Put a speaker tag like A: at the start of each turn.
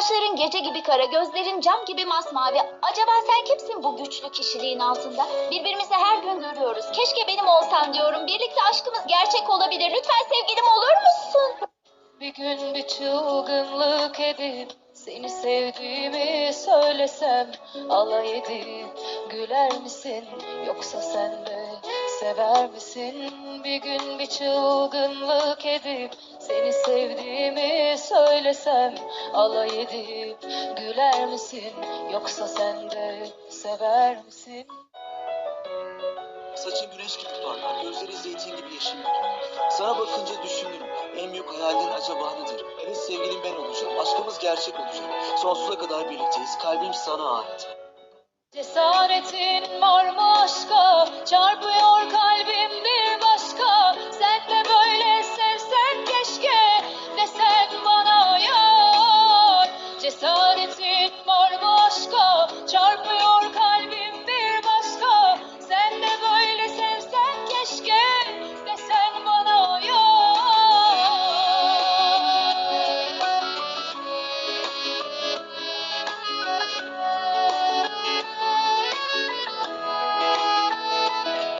A: Saçların gece gibi kara, gözlerin cam gibi masmavi. Acaba sen kimsin bu güçlü kişiliğin altında? Birbirimizi her gün görüyoruz. Keşke benim olsan diyorum. Birlikte aşkımız gerçek olabilir. Lütfen sevgilim olur musun?
B: Bir gün bir çılgınlık edip seni sevdiğimi söylesem alay edip güler misin yoksa sen de sever misin? Bir gün bir çılgınlık edip seni sevdiğimi söylesem alay edip güler misin yoksa sen de sever misin?
C: Saçın güneş gibi parlar, gözleri zeytin gibi yeşildir. Sana bakınca düşündüm, en büyük hayalin acaba nedir? Evet sevgilim ben olacağım, aşkımız gerçek olacak. Sonsuza kadar birlikteyiz, kalbim sana ait.